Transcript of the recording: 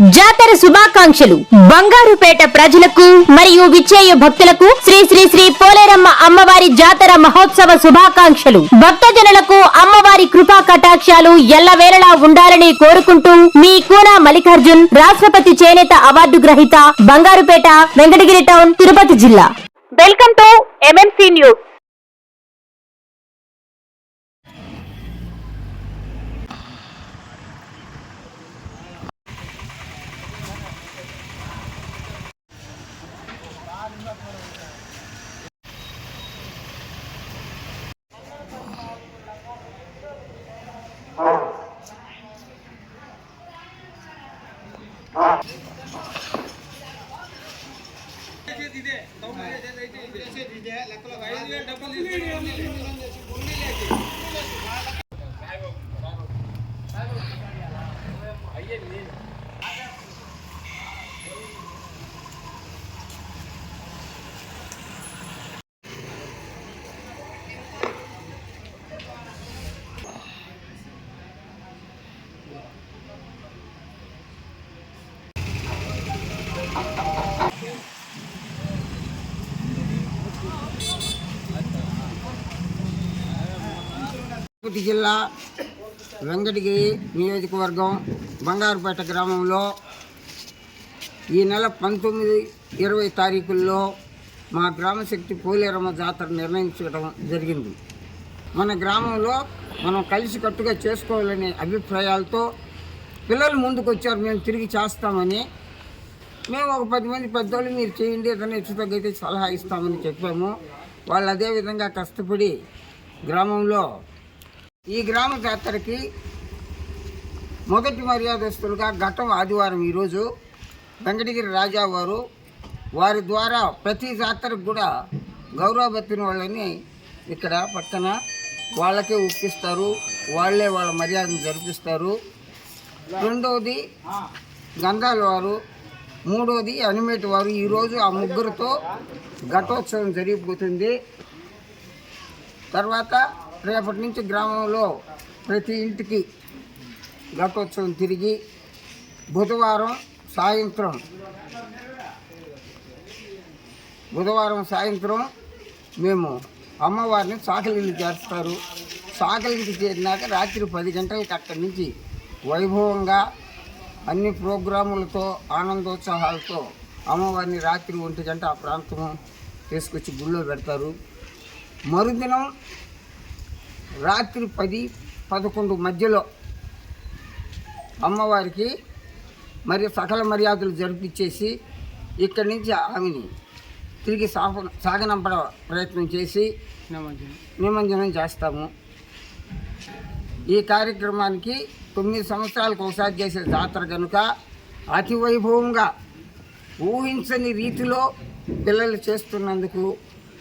జాతర శుభాకాంక్షలు. బంగారుపేట ప్రజలకు మరియు విచ్చేయ భక్తులకు శ్రీ శ్రీ శ్రీ పోలేరమ్మ అమ్మవారి జాతర మహోత్సవ శుభాకాంక్షలు. భక్తజనులకు అమ్మవారి కృపా కటాక్షాలు ఎల్లవేళలా ఉండాలని కోరుకుంటూ మీ కూనా మల్లికార్జున్ రాష్ట్రపతి చేనేత అవార్డు గ్రహీత బంగారుపేట వెంకటగిరి టౌన్ తిరుపతి జిల్లా. వెల్కమ్ టు ఎంఎంసీ న్యూస్ అయ్యే తిరుపతి జిల్లా వెంకటగిరి నియోజకవర్గం బంగారుపేట గ్రామంలో ఈ నెల పంతొమ్మిది ఇరవై తారీఖుల్లో మా గ్రామశక్తి పోలేరమ్మ జాతర నిర్ణయించడం జరిగింది. మన గ్రామంలో మనం కలిసికట్టుగా చేసుకోవాలనే అభిప్రాయాలతో పిల్లలు ముందుకు వచ్చారు మేము తిరిగి చేస్తామని. మేము ఒక పది మంది పెద్దోళ్ళు మీరు చేయండి ఏదైనా హెచ్చు తగ్గైతే సలహా ఇస్తామని చెప్పాము. వాళ్ళు అదే విధంగా కష్టపడి గ్రామంలో ఈ గ్రామ జాతరకి మొదటి మర్యాదస్తులుగా గతం ఆదివారం ఈరోజు వెంకటగిరి రాజా వారు వారి ద్వారా ప్రతి జాతరకు కూడా గౌరవబెత్తిన వాళ్ళని ఇక్కడ పక్కన వాళ్ళకే ఒప్పిస్తారు. వాళ్ళే వాళ్ళ మర్యాదను జరిపిస్తారు. రెండవది గంధాల వారు మూడవది అనిమేట్ వారు. ఈరోజు ఆ ముగ్గురితో ఘటోత్సవం జరిగిపోతుంది. తర్వాత రేపటి నుంచి గ్రామంలో ప్రతి ఇంటికి ఘటోత్సవం తిరిగి బుధవారం సాయంత్రం బుధవారం సాయంత్రం మేము అమ్మవారిని సాకలిల్లు చేస్తారు. సాకలింటి చేరినాక రాత్రి పది గంటలకి అక్కడి నుంచి వైభవంగా అన్ని ప్రోగ్రాములతో ఆనందోత్సాహాలతో అమ్మవారిని రాత్రి ఒంటి గంట ఆ ప్రాంతం తీసుకొచ్చి గుళ్ళో పెడతారు. మరుదినం రాత్రి పది పదకొండు మధ్యలో అమ్మవారికి మరి సకల మర్యాదలు జరిపించేసి ఇక్కడి నుంచి ఆమెని తిరిగి సాగ సాగనంపడ ప్రయత్నం చేసి నిమజ్జనం. చేస్తాము. ఈ కార్యక్రమానికి తొమ్మిది సంవత్సరాలకు ఒకసారి చేసే జాతర కనుక అతి వైభవంగా ఊహించని రీతిలో పిల్లలు చేస్తున్నందుకు